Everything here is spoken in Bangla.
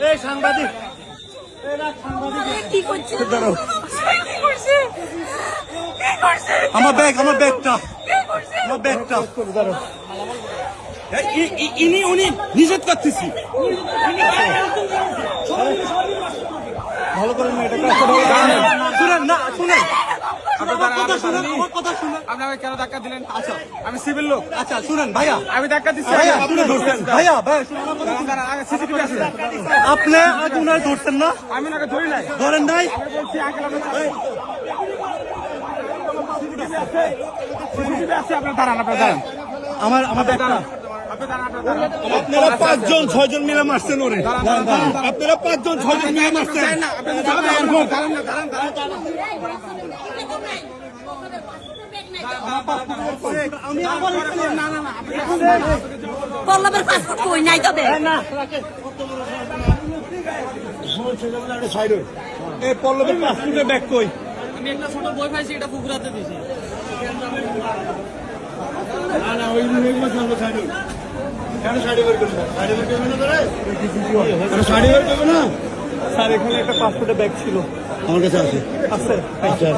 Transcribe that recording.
এই সাংবাদিক আমার ব্যাগ আমার ব্যাগটা আমার ব্যাগটা ইনি উনি নিষেধ করতেছি। ভালো করে না এটা কাজটা ভালো করে না। শুনেন না শুনেন আমার কথা শুনেন আমার কথা শুনেন। আপনি আমাকে কেন ধাক্কা দিলেন? আচ্ছা আমি সিভিল লোক। আচ্ছা শুনেন ভাইয়া। আমি ধাক্কা দিচ্ছি ভাইয়া আপনি ধরছেন ভাইয়া ভাইয়া শুনেন আমার কথা দাঁড়ান, দাঁড়ান, আগে সিসিটিভি আছে আপনি আগে উনার ধরছেন না? আমি ধরি নাই। ধরেন নাই? আমি বলছি আঙ্কেল আমার দাঁড়ান আপনারা পাঁচজন ছয়জন মিলে মারছেন ওরে। আপনারা পাঁচজন ছয়জন মিলে মারছেন দাঁড়ান না দাঁড়ান দাঁড়ান আমি আবার না না না আপনি পল্লবের পাসপোর্ট কই নাই তবে এই পল্লবের পাসপোর্টের ব্যাগ কই আমি একটা ছোট বই পাইছি এটা পুকুরাতে দিছি না না ওই করবে না করবে না স্যার এখানে একটা পাসপোর্টের ব্যাগ ছিল আমার কাছে আছে আছে আচ্ছা